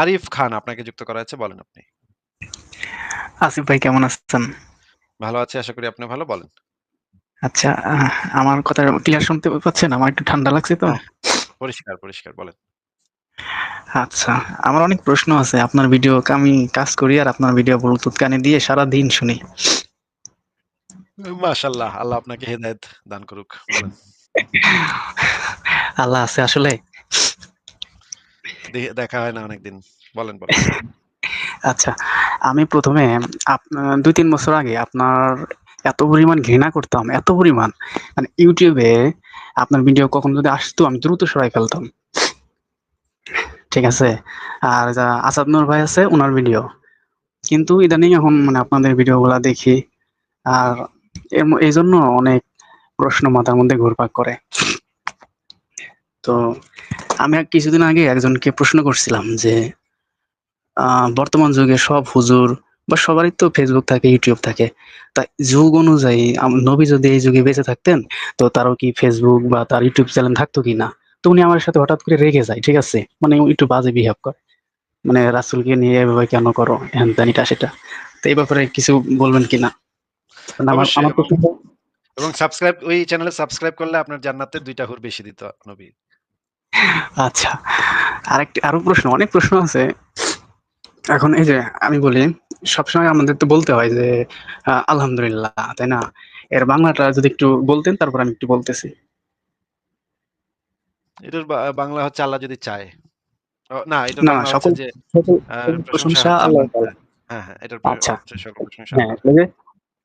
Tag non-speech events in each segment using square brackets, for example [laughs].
আরিফ খান আপনাকে যুক্ত করা হয়েছে বলেন আপনি। আসিফ ভাই কেমন আছেন? ভালো আছি আশা করি আপনি ভালো বলেন। আচ্ছা আমার কথা ক্লিয়ার শুনতে পাচ্ছেন? আমার একটু ঠান্ডা লাগছে তো। হ্যাঁ, পরিষ্কার, পরিষ্কার বলেন। আচ্ছা, আমার অনেক প্রশ্ন আছে। আপনার ভিডিও আমি কাজ করি আর আপনার ভিডিও ব্লুটুথ কানে দিয়ে সারাদিন শুনি। মাশাআল্লাহ। আল্লাহ আপনাকে হেদায়েত দান করুক। আল্লাহ আছে আসলে? দেখা হয় না অনেকদিন। বলেন, বলেন। আচ্ছা, আমি প্রথমে দুই তিন বছর আগে আপনার এত পরিমাণ ঘৃণা করতাম, এত পরিমাণ মানে এ আপনার ভিডিও কখনো যদি আসতো আমি দ্রুত সরায় ফেলতাম। ঠিক আছে? আর যা আসাদ নূর ভাই আছে ওনার ভিডিও। কিন্তু ইদানিং এখন মানে আপনাদের ভিডিওগুলা দেখি। আর এই জন্য অনেক প্রশ্ন মাথার মধ্যে ঘুরপাক করে। তো আমি কিছুদিন আগে একজনকে প্রশ্ন করছিলাম যে বর্তমান যুগে সব হুজুর বা সবারই তো ফেসবুক থাকে, ইউটিউব থাকে। তা যুগ অনুযায়ী নবী যদি এই যুগে বেঁচে থাকতেন, তো তারও কি Facebook বা তার YouTube চ্যানেল থাকতো কিনা? তো উনি আমার সাথে হঠাৎ করে রেগে যায়। ঠিক আছে? মানে একটু বাজে বিহেভ করে। মানে রাসুলকে নিয়ে এভাবে কেন করো? হ্যান-ত্যান এটা সেটা। তো এই ব্যাপারে কিছু বলবেন কিনা? আমার আমার এবং, সাবস্ক্রাইব ওই চ্যানেলে সাবস্ক্রাইব করলে আপনার জান্নাতের ২ টা হুর বেশি দিত নবী। আচ্ছা। আরেকটি আরও প্রশ্ন, অনেক প্রশ্ন আছে। এখন এই যে আমি বলি, সবসময় আমাদের তো বলতে হয় যে আলহামদুলিল্লাহ, তাই না? এর বাংলাটা যদি একটু বলতেন তারপর আমি একটু বলতেছি। এটার বাংলা হচ্ছে আল্লাহ যদি চায়। না এটার না, সকল প্রশংসা। তাআলা। হ্যাঁ, হ্যাঁ, হ্যাঁ এটার আচ্ছা। সকল প্রশংসা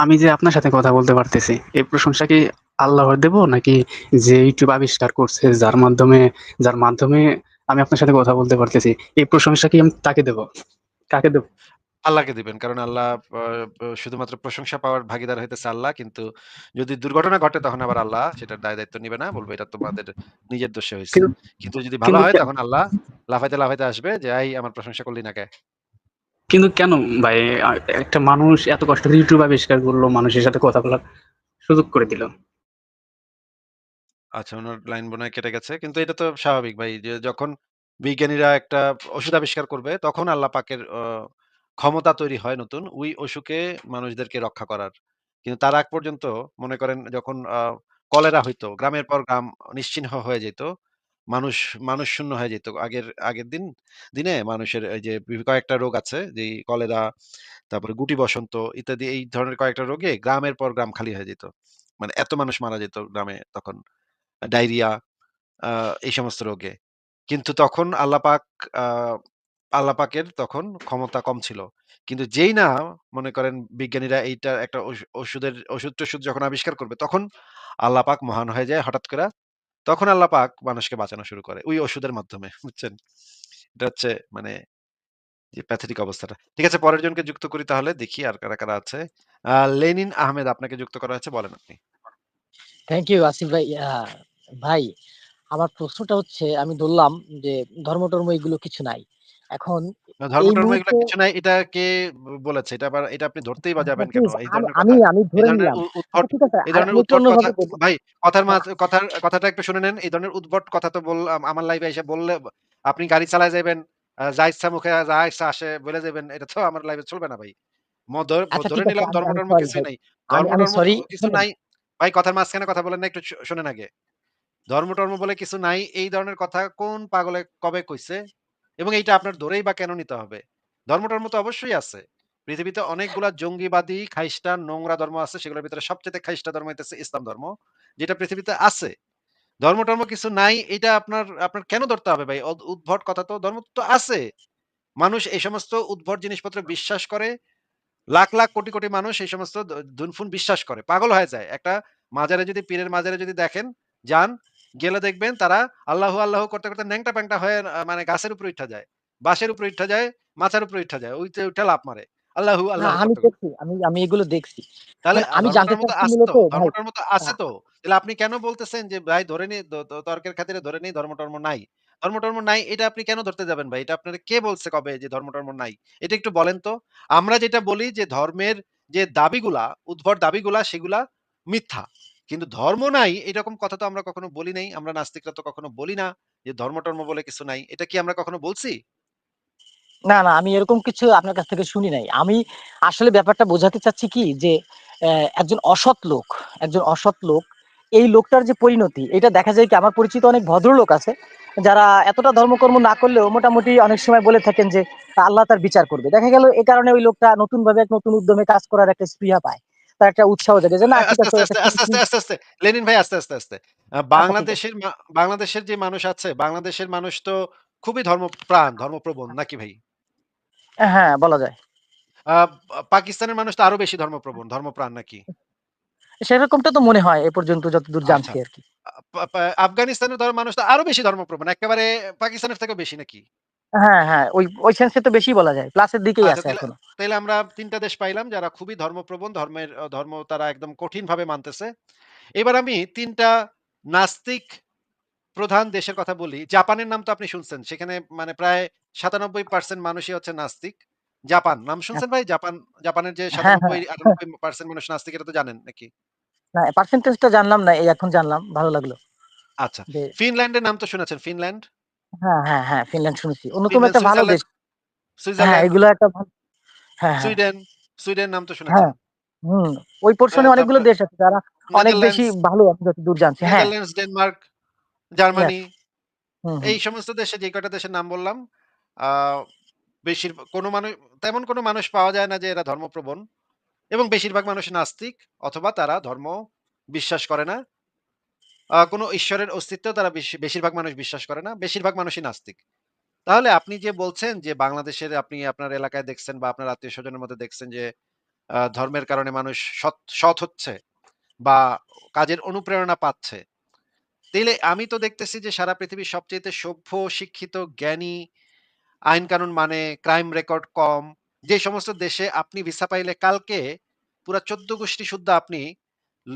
আমি যে আপনার সাথে কথা বলতে পারতেছি, এই প্রশংসা কি আল্লাহর দেব নাকি যে YouTube আবিষ্কার করছে, যার মাধ্যমে যার মাধ্যমে আমি আপনার সাথে কথা বলতে পারতেছি, এই প্রশংসা কি আমি তাকে দেব? কাকে দেব? আল্লাহকে দিবেন। কারণ আল্লাহ শুধুমাত্র প্রশংসা পাওয়ার ভাগিদার হইতেছে আল্লাহ। কিন্তু যদি দুর্ঘটনা ঘটে তখন আবার আল্লাহ সেটার দায়-দায়িত্ব নিবে না। বলবে এটা তোমাদের নিজের দোষে হয়েছে কিন্তু যদি ভালো হয় তখন আল্লাহ লাফাইতে, লাফাইতে আসবে যে, "এই আমার প্রশংসা করলি না কে?" কিন্তু কেন ভাই একটা মানুষ এত কষ্ট করে YouTube আবিষ্কার করল, মানুষের সাথে কথা বলার সুযোগ করে দিল। আচ্ছা উনার লাইন হয় কেটে গেছে। কিন্তু এটা তো স্বাভাবিক ভাই যে যখন বিজ্ঞানীরা একটা ওষুধ আবিষ্কার করবে তখন আল্লাহ পাকের ক্ষমতা তৈরি হয় নতুন ওই অসুখে মানুষদেরকে রক্ষা করার। কিন্তু তার আগ পর্যন্ত মনে করেন যখন কলেরা হইতো, গ্রামের পর গ্রাম নিশ্চিহ্ন হয়ে যেত। মানুষ মানুষ শূন্য হয়ে যেত। আগের আগের দিন দিনে মানুষের এই যে কয়েকটা রোগ আছে যেই কলেরা, তারপরে গুটি বসন্ত ইত্যাদি এই ধরনের কয়েকটা রোগে গ্রামের পর গ্রাম খালি হয়ে যেত। মানে এত মানুষ মারা যেত গ্রামে তখন। ডায়রিয়া এই সমস্ত রোগে। কিন্তু তখন আল্লাহ পাক আ তখন ক্ষমতা কম ছিল। কিন্তু যেই না মনে করেন বিজ্ঞানীরা এইটা একটা ওষু ওষুধের ওষুধ-টষুধ যখন আবিষ্কার করবে তখন আল্লাহ পাক মহান হয়ে যায় হঠাৎ কইরা। তখন আল্লাহ পাক মানুষকে বাঁচানো শুরু করে। ওই ওষুধের মাধ্যমে বুঝছেন? এটা হচ্ছে মানে যে প্যাথেটিক অবস্থাটা। ঠিক আছে পরের জনকে যুক্ত করি তাহলে দেখি আর কারা, কারা আছে। লেনিন আহমেদ আপনাকে যুক্ত করা হয়েছে বলেন আপনি। থ্যাংক ইউ আসিফ ভাই। ভাই আমার প্রশ্নটা হচ্ছে আমি ধরলাম যে ধর্ম-টর্ম এগুলো কিছু নাই। এখন কিছু নাই। এটা কে বলেছে? এটা আবার এটা আপনি ধরতেই বা আচ্ছা যাবেন কেন? এই ধরনের আমি আমি ধরে নিলাম। উ উদ্ভট ঠিক আছে। এই ধরনের উদ্ভট কথা ভাই কথার কথার কথাটা একটু শুনে নেন। এই ধরনের উদ্ভট কথা তো বললাম আমার লাইভে এসে বললে আপনি গাড়ি চালায় যাবেন যা ইচ্ছা মুখে যা ইচ্ছা আসে বলে যাবেন। এটা তো আমার লাইভে চলবে না ভাই। আচ্ছা ধরে নিলাম সরি কিছুই ভাই। নাই। ধর্ম-টর্ম কিছু নাই। ভাই কথার মাঝখানে কথা বলেন না একটু শোনেন আগে। ধর্ম-টর্ম বলে কিছু নাই। এই ধরনের কথা কোন পাগলে কবে কইছে? এবং এইটা আপনার ধরেই বা কেন নিতে হবে? ধর্ম-টর্ম তো অবশ্যই আছে। পৃথিবীতে অনেকগুলা জঙ্গিবাদী, খাইস্টান, নোংরা ধর্ম আছে। সেগুলোর ভিতরে সবচাইতে খাইস্টা ধর্ম হইতেছে ইসলাম ধর্ম। যেটা পৃথিবীতে আছে। ধর্ম-টর্ম কিছু নাই এটা আপনার আপনার কেন ধরতে হবে ভাই? উদ্ভট কথা তো ধর্ম তো আছে। মানুষ এই সমস্ত উদ্ভট জিনিসপত্র বিশ্বাস করে। লাখ, লাখ কোটি, কোটি মানুষ এই সমস্ত দুনফুন বিশ্বাস করে। পাগল হয়ে যায়। একটা মাজারে যদি পীরের মাজারে যদি দেখেন, যান, গেলে দেখবেন তারা আল্লাহ আল্লাহ করতে, করতে ন্যাংটা-প্যাংটা হয়ে মানে গাছের উপরে উইঠা যায়। বাঁশের উপরে উইঠা যায়, মাচার উপরে উইঠা যায়। উইঠে, উইঠা লাফ মারে। আল্লাহু, না আল্লাহু আমি। দেখছি। আমি আমি এগুলো দেখছি। তাহলে আমি জানতে ধর্ম-টর্ম চাচ্ছি আছে মূলত তো, আছে। তাহলে আপনি কেন বলতেছেন যে ভাই ধরে নি তর্কের খাতিরে ধরে নেই ধর্ম-টর্ম নাই। ধর্ম-টর্ম নাই এটা আপনি কেন ধরতে যাবেন ভাই? এটা আপনারে কে বলছে কবে যে ধর্ম-টর্ম নাই? এটা একটু বলেন তো। আমরা যেটা বলি যে ধর্মের যে দাবিগুলা, উদ্ভট দাবিগুলা সেগুলা মিথ্যা। কিন্তু ধর্ম নাই এরকম কথা তো আমরা কখনো বলি নাই। আমরা নাস্তিকরা তো কখনো বলি না যে ধর্ম-টর্ম বলে কিছু নাই। এটা কি আমরা কখনো বলছি? না, না আমি এরকম কিছু আপনার কাছ থেকে শুনি নাই। আমি আসলে ব্যাপারটা বোঝাতে চাচ্ছি কি যে একজন অসৎ লোক, একজন অসৎ লোক এই লোকটার যে পরিণতি এটা দেখা যায় কি আমার পরিচিত অনেক ভদ্রলোক আছে যারা এতটা ধর্মকর্ম না করলেও মোটামুটি অনেক সময় বলে থাকেন যে আল্লাহ তার বিচার করবে। দেখা গেল এ কারণে ওই লোকটা নতুন ভাবে এক নতুন উদ্যমে কাজ করার একটা স্পৃহা পায়। তার একটা উৎসাহ জাগে যে না আস্তে, আস্তে, আস্তে, লেনিন ভাই আস্তে, আস্তে, আস্তে। আচ্ছা। বাংলাদেশের বাংলাদেশের যে মানুষ আছে, বাংলাদেশের মানুষ তো খুবই ধর্মপ্রাণ, ধর্মপ্রবণ নাকি ভাই? হ্যাঁ, বলা যায়। পাকিস্তানের মানুষ তো আরও বেশি ধর্মপ্রবণ, ধর্মপ্রাণ নাকি? সেরকমটা তো মনে হয় এ পর্যন্ত যতদূর আচ্ছা। জানছি আরকি। আ পা পা আফগানিস্তানের ধর মানুষ তো আরও বেশি ধর্মপ্রবণ। একেবারে পাকিস্তানের থেকে বেশি নাকি? হ্যাঁ, হ্যাঁ, ওই ওই সেন্স তো বেশি বলা যায়। প্লাসের দিকেই আচ্ছা আছে এখনও। তাইলে আমরা ৩ টা দেশ পাইলাম যারা খুবই ধর্মপ্রবণ, ধর্মের ধর্ম তারা একদম কঠিনভাবে মানতেছে। এবার আমি ৩ টা নাস্তিক প্রধান দেশের কথা বলি। জাপানের নাম তো আপনি শুনছেন। সেখানে মানে প্রায় ৯৭% মানুষই হচ্ছে নাস্তিক। জাপান নাম হ্যাঁ, শুনছেন ভাই? জাপান জাপানের যে হ্যাঁ, হ্যাঁ। ৯৭-৯৮% মানুষ নাস্তিক এটা তো জানেন নাকি? না পার্সেন্টেজটা জানলাম না। এই এখন জানলাম। ভালো লাগল। আচ্ছা। ফিনল্যান্ডের নাম তো শুনেছেন, ফিনল্যান্ড? হ্যাঁ, হ্যাঁ, হ্যাঁ, ফিনল্যান্ড শুনেছি। অন্যতম একটা ভালো দেশ। হ্যাঁ, এগুলো একটা হ্যাঁ, হ্যাঁ, সুইডেন, সুইডেন নাম তো শুনেছেন। হ্যাঁ। হুম, ওই পোরশন অনেকগুলো দেশ আছে যারা অনেক বেশি ভালো আমি যতদূর জানছি। হ্যাঁ, নেদারল্যান্ডস, ডেনমার্ক, জার্মানি। এই সমস্ত দেশে যে কয়টা দেশের নাম বললাম, বেশির কোন মানুষ তেমন কোন মানুষ পাওয়া যায় না যে এরা ধর্মপ্রবণ এবং বেশিরভাগ মানুষ নাস্তিক অথবা তারা ধর্ম বিশ্বাস করে না। কোন ঈশ্বরের অস্তিত্বেও তারা বেশিরভাগ মানুষ বিশ্বাস করে না। বেশিরভাগ মানুষই নাস্তিক। তাহলে আপনি যে বলছেন যে বাংলাদেশের আপনি আপনার এলাকায় দেখছেন বা আপনার আত্মীয়স্বজনের মধ্যে দেখছেন যে ধর্মের কারণে মানুষ সৎ সৎ হচ্ছে বা কাজের অনুপ্রেরণা পাচ্ছে। তাইলে আমি তো দেখতেছি যে সারা পৃথিবীর সবচাইতে সভ্য, শিক্ষিত, জ্ঞানী, আইন কানুন মানে, ক্রাইম রেকর্ড কম, যে সমস্ত দেশে আপনি ভিসা পাইলে কালকে পুরা ১৪ গোষ্ঠী সুদ্ধা আপনি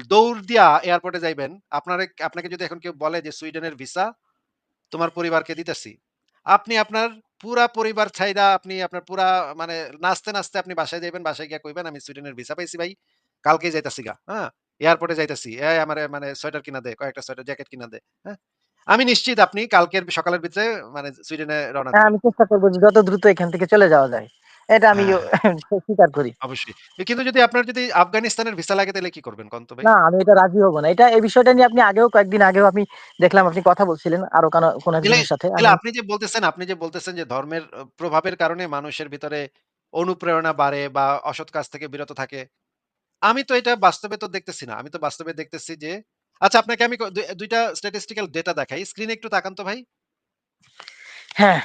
দৌড় দিয়া এয়ারপোর্টে যাইবেন। আপনারে আপনাকে যদি এখন কেউ বলে যে সুইডেনের ভিসা তোমার পরিবারকে দিতেছি। আপনি আপনার পুরা পরিবার ছাইড়া আপনি আপনার পুরা মানে নাচতে, নাচতে আপনি বাসায় যাইবেন। বাসায় গিয়া কইবেন, "আমি সুইডেনের ভিসা পাইছি ভাই। কালকেই যাইতাছি গা। হ্যাঁ? এয়ারপোর্টে যাইতাছি। এই আমারে মানে সোয়েটার কিনা দে, কয়েকটা সোয়েটার জ্যাকেট কিনা দে।" হ্যাঁ? আমি নিশ্চিত আপনি কালকের সকালের ভিতরে মানে সুইডেনে রওনা হ্যাঁ, আমি চেষ্টা করব যত দ্রুত এখান থেকে চলে যাওয়া যায়। এটা আমিও হ্যাঁ, [laughs] স্বীকার করি। অবশ্যই। কিন্তু যদি আপনার যদি আফগানিস্তানের ভিসা লাগে তাইলে কি করবেন কন তো ভাই? না, আমি এটা রাজি হব না। এটা এই বিষয়টা নিয়ে আপনি আগেও কয়েকদিন আগেও আমি দেখলাম আপনি কথা বলছিলেন আরও কানো কোন একজনের সাথে। আমি আপনি যে বলতেছেন আপনি যে বলতেছেন যে ধর্মের প্রভাবের কারণে মানুষের ভিতরে অনুপ্রেরণা বাড়ে বা অসৎ কাজ থেকে বিরত থাকে। আমি তো এটা বাস্তবে তো দেখতেছি না। আমি তো বাস্তবে দেখতেছি যে আচ্ছা আপনাকে আমি ক দু ২ টা স্ট্যাটিস্টিক্যাল ডেটা দেখাই। স্ক্রিনে একটু তাকান তো ভাই। হ্যাঁ,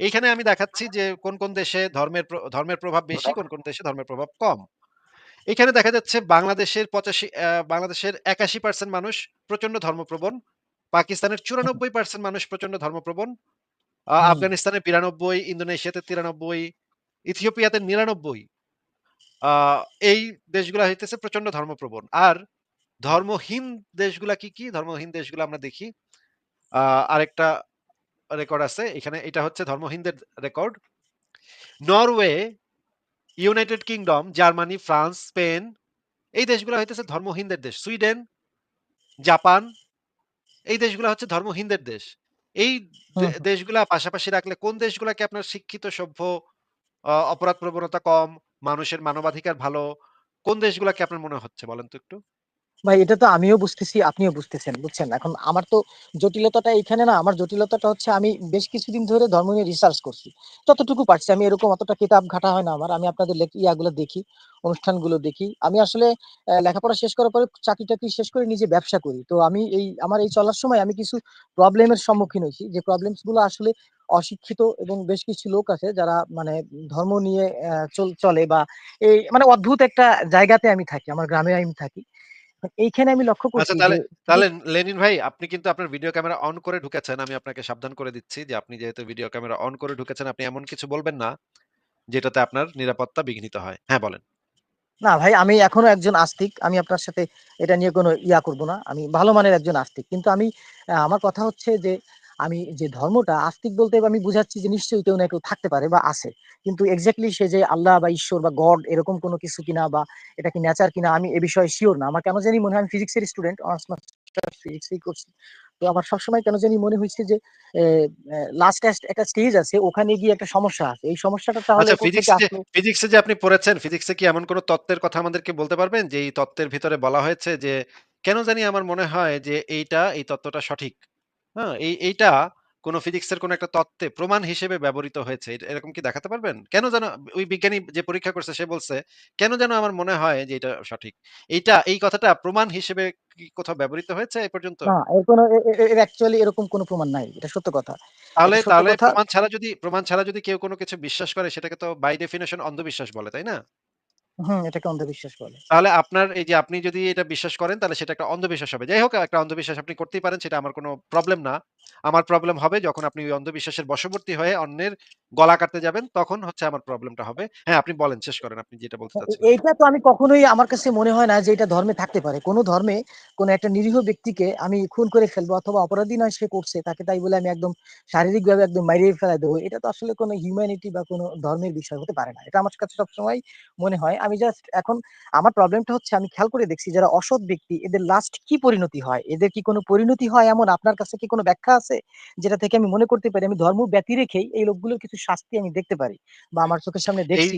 এইখানে আমি দেখাচ্ছি যে কোন, কোন দেশে ধর্মের ধর্মের প্রভাব বেশি, কোন, কোন দেশে ধর্মের প্রভাব কম। এখানে দেখা যাচ্ছে বাংলাদেশের পঁচাশি বাংলাদেশের ৮১% মানুষ প্রচণ্ড ধর্মপ্রবণ। পাকিস্তানের ৯৪% মানুষ প্রচণ্ড ধর্মপ্রবণ। আ হুম, আফগানিস্তানে ৯২, ইন্দোনেশিয়াতে ৯৩, ইথিওপিয়াতে ৯৯ আ এই দেশগুলা হইতেছে প্রচণ্ড ধর্মপ্রবণ। আর ধর্মহীন দেশগুলা কি, কি? ধর্মহীন দেশগুলা আমরা দেখি। আরেকটা রেকর্ড আছে। এখানে এটা হচ্ছে ধর্মহীনদের record. Norway, United Kingdom, Germany, France, Spain এই দেশগুলা হইতেছে ধর্মহীনদের দেশ। সুইডেন, জাপান এই দেশগুলা হচ্ছে ধর্মহীনদের দেশ। এই। দেশগুলা পাশাপাশি রাখলে কোন দেশগুলাকে আপনার শিক্ষিত, সভ্য, অপরাধ প্রবণতা কম, মানুষের মানবাধিকার ভালো, কোন দেশগুলাকে আপনার মনে হচ্ছে বলেন তো একটু? ভাই এটা তো আমিও বুঝতেছি, আপনিও বুঝতেছেন, বুঝছেন? এখন আমার তো জটিলতাটা এখানে না, আমার জটিলতাটা হচ্ছে আমি বেশ কিছুদিন ধরে ধর্ম নিয়ে রিসার্চ করছি। ততটুকু পারছি আমি এরকম অতটা কিতাব ঘাটা হয় না আমার। আমি আপনাদের ইয়াগুলো দেখি, অনুষ্ঠানগুলো দেখি। আমি আসলে লেখাপড়া শেষ করার পরে চাকরি-টাকরি শেষ করে নিজে ব্যবসা করি। তো আমি এই আমার এই চলার সময় আমি কিছু প্রবলেমের সম্মুখীন হয়েছি যে প্রবলেমসগুলো আসলে অশিক্ষিত এবং বেশ কিছু লোক আছে যারা মানে ধর্ম নিয়ে চলে বা এই মানে অদ্ভুত একটা জায়গাতে আমি থাকি। আমার গ্রামে আমি থাকি। এইখানে আমি লক্ষ্য আচ্ছা করছি তাহলে তাহলে লেনিন ভাই আপনি কিন্তু আপনার ভিডিও ক্যামেরা অন করে ঢুকেছেন। আমি আপনাকে সাবধান করে দিচ্ছি যে আপনি যেহেতু ভিডিও ক্যামেরা অন করে ঢুকেছেন আপনি এমন কিছু বলবেন না যেটাতে আপনার নিরাপত্তা বিঘ্নিত হয়। হ্যাঁ বলেন। না ভাই আমি এখনও একজন আস্তিক। আমি আপনার সাথে এটা নিয়ে কোনো ইয়া করব না। আমি ভালো মানের একজন আস্তিক। কিন্তু আমি আমার কথা হচ্ছে যে আমি যে ধর্মটা আস্তিক বলতে আমি বুঝাচ্ছি যে নিশ্চয়ই কেউ না কেউ থাকতে পারে বা আছে। কিন্তু এক্সাক্টলি সে যে আল্লাহ বা ঈশ্বর বা গড এরকম কোনো কিছু কিনা বা এটা কি নেচার কিনা আমি এ বিষয়ে শিওর না। আমার কেন জানি মনে হয় আমি ফিজিক্সের স্টুডেন্ট অনার্স মাস্টার্স ফিজিক্সেই করছি। তো আমার সবসময় কেন জানি মনে হইছে যে লাস্ট একটা স্টেজ আছে ওখানে গিয়ে একটা সমস্যা আছে। এই সমস্যাটা তাহলে আচ্ছা ফিজিক্সে যে আপনি পড়েছেন, ফিজিক্সে কি এমন কোন তত্ত্বের কথা আমাদেরকে বলতে পারবেন? যে এই তত্ত্বের ভিতরে বলা হয়েছে যে, কেন জানি আমার মনে হয় যে এইটা, এই তত্ত্বটা সঠিক। হ্যাঁ? এই এইটা কোন ফিজিক্সের কোন একটা তত্ত্বে প্রমাণ হিসেবে ব্যবহৃত হয়েছে। এরকম কি দেখাতে পারবেন? কেন যেন ওই বিজ্ঞানী যে পরীক্ষা করছে সে বলছে, কেন যেন আমার মনে হয় যে এটা সঠিক। এইটা এই কথাটা প্রমাণ হিসেবে কি কোথাও ব্যবহৃত হয়েছে এ পর্যন্ত? না, এর কোন এর অ্যাকচুয়ালি এরকম কোন প্রমাণ নাই। এটা সত্য কথা। তাহলে তাহলে প্রমাণ ছাড়া যদি প্রমাণ ছাড়া যদি কেউ কোনো কিছু বিশ্বাস করে সেটাকে তো বাই ডেফিনিশন অন্ধবিশ্বাস বলে, তাই না? হুম, এটাকে অন্ধবিশ্বাস বলে। তাহলে আপনার এই যে আপনি যদি এটা বিশ্বাস করেন তাহলে সেটা একটা অন্ধবিশ্বাস হবে। যাই হোক একটা অন্ধবিশ্বাস আপনি করতেই পারেন সেটা আমার কোন প্রবলেম না। আমার প্রবলেম হবে যখন আপনি ওই অন্ধবিশ্বাসের বশবর্তী হয়ে অন্যের গলা কাটতে যাবেন তখন হচ্ছে আমার প্রবলেমটা হবে। হ্যাঁ, আপনি বলেন শেষ করেন আপনি যেটা বলতে এ চাচ্ছিলেন। এইটা তো আমি কখনোই আমার কাছে মনে হয় না যে এটা ধর্মে থাকতে পারে। কোন ধর্মে কোন একটা নিরীহ ব্যক্তিকে আমি খুন করে ফেলব অথবা অপরাধী নয় সে করছে তাকে তাই বলে আমি একদম শারীরিকভাবে একদম মাইরিয়ে ফেলাই দেবো। এটা তো আসলে কোন হিউম্যানিটি বা কোন ধর্মের বিষয় হতে পারে না। এটা আমার কাছে সবসময় মনে হয়। আমি জাস্ট এখন আমার প্রবলেমটা হচ্ছে আমি খেয়াল করে দেখছি যারা অসৎ ব্যক্তি এদের লাস্ট কি পরিণতি হয়? এদের কি কোন পরিণতি হয় এমন আপনার কাছে কি কোন ব্যাখ্যা আছে? যেটা থেকে আমি মনে করতে পারি আমি ধর্ম ব্যতি রেখেই এই লোকগুলোর কিছু শাস্তি আমি দেখতে পারি। বা আমার চোখের সামনে দেখছি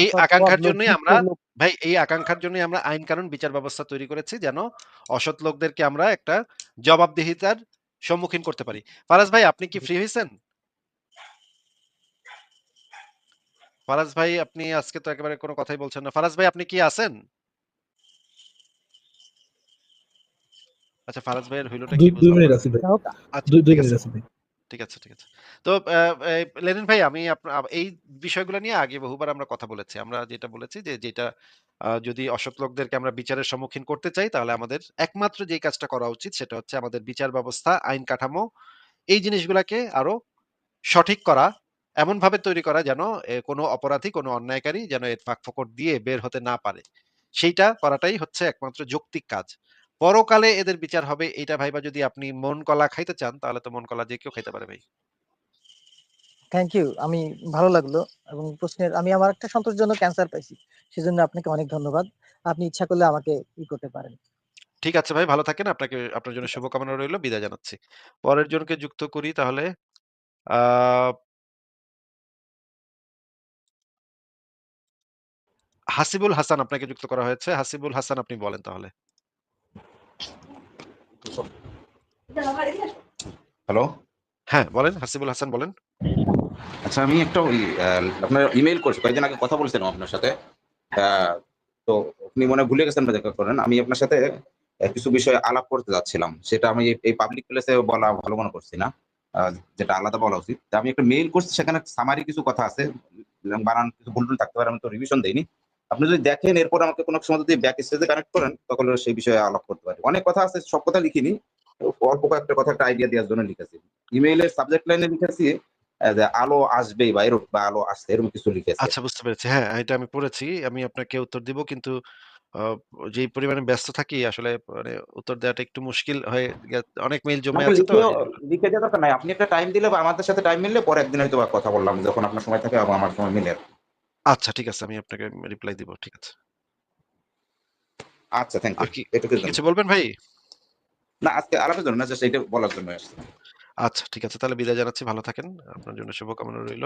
এই আকাঙ্ক্ষার জন্যই আমরা ভাই এই আকাঙ্ক্ষার জন্যই আমরা আইন কানুন বিচার ব্যবস্থা তৈরি করেছি যেন অসৎ লোকদেরকে আমরা একটা জবাবদিহিতার সম্মুখীন করতে পারি। ফারাজ ভাই আপনি কি ফ্রি হইছেন? ফারাজ ভাই আপনি আজকে তো একেবারে কোন কথাই বলছেন না। ফারাজ ভাই আপনি কি আছেন? আচ্ছা ফারাজ ভাইয়ের হইলটা কি ২ ২ মিনিট। আছি ভাই। আচ্ছা ২ ২ মিনিট আছে। আছে ভাই। ঠিক আছে, ঠিক আছে। তো লেনিন ভাই আমি এই বিষয়গুলো নিয়ে আগে বহুবার আমরা কথা বলেছি। আমরা যেটা বলেছি যে যেটা যদি অসৎ লোকদেরকে আমরা বিচারের সম্মুখীন করতে চাই তাহলে আমাদের একমাত্র যেই কাজটা করা উচিত সেটা হচ্ছে আমাদের বিচার ব্যবস্থা, আইন কাঠামো এই জিনিসগুলাকে আরও সঠিক করা, এমনভাবে তৈরি করা যেন কোনো অপরাধী, কোনো অন্যায়কারী যেন এর ফাঁক ফাঁকফোকর দিয়ে বের হতে না পারে। সেইটা করাটাই হচ্ছে একমাত্র যৌক্তিক কাজ। পরকালে এদের বিচার হবে এইটা ভাইবা যদি আপনি মন কলা খাইতে চান তাহলে তো মন কলা যে কেউ খাইতে পারে ভাই। Thank you. আমি ভালো লাগল এবং প্রশ্নের আমি আমার একটা সন্তোষজনক ক্যান্সার পাইছি। সেজন্য আপনাকে অনেক ধন্যবাদ। আপনি ইচ্ছা করলে আমাকে ই করতে পারেন। ঠিক আছে ভাই ভালো থাকেন। আপনাকে আপনার জন্য শুভকামনা রইল। বিদায় জানাচ্ছি। পরের জনকে যুক্ত করি তাহলে। আ হাসিবুল হাসান আপনাকে যুক্ত করা হয়েছে। হাসিবুল হাসান আপনি বলেন তাহলে। হ্যালো? হ্যাঁ, বলেন হাসিবুল হাসান বলেন। আচ্ছা আমি একটা ওই আপনার ইমেইল করছি। কয়েকদিন আগে কথা বলছিলাম আপনার সাথে। তো আপনি মনে ভুলে গেছেন বা দেখা করেন। আমি আপনার সাথে কিছু বিষয়ে আলাপ করতে যাচ্ছিলাম। সেটা আমি এই পাবলিক প্লেসে বলা ভালো মনে করছি না। যেটা আলাদা বলা উচিত। আমি একটা মেইল করছি সেখানে সামারি কিছু কথা আছে। বানান কিছু ভুল-টুল থাকতে পারে আমি তো রিভিশন দেইনি। আপনি যদি দেখেন এরপর আমাকে কোনো সময় যদি ব্যাক স্টেজে কানেক্ট করেন তখন সেই বিষয়ে আলাপ করতে পারি। অনেক কথা আছে সব কথা লিখিনি। অল্প কয়েকটা কথা একটা আইডিয়া দেওয়ার জন্য লিখেছি। ইমেইলের সাবজেক্ট লাইনে লিখেছি যে আলো আসবেই বা এরকম বা আলো আসছে এরকম কিছু লিখেছি। আচ্ছা বুঝতে পেরেছি। হ্যাঁ, এটা আমি পড়েছি। আমি আপনাকে উত্তর দিব কিন্তু যেই পরিমাণে ব্যস্ত থাকি আসলে মানে উত্তর দেওয়াটা একটু মুশকিল হয়ে অনেক মেইল জমে আছে তো লিখে দেওয়ার দরকার নাই। আপনি একটা টাইম দিলে বা আমাদের সাথে টাইম মিললে পরে একদিন হয়তোবা কথা বললাম। যখন আপনার সময় থাকে আমার সময় মিলে। আচ্ছা ঠিক আছে। আমি আপনাকে রিপ্লাই দিব। ঠিক আছে। আচ্ছা থ্যাংক ইউ। কি এটুকুর কিছু বলবেন ভাই? না আজকে আলাপের জন্য না জাস্ট এটা বলার জন্য আসছি। আচ্ছা ঠিক আছে। তাহলে বিদায় জানাচ্ছি। ভালো থাকেন। আপনার জন্য শুভকামনা রইল।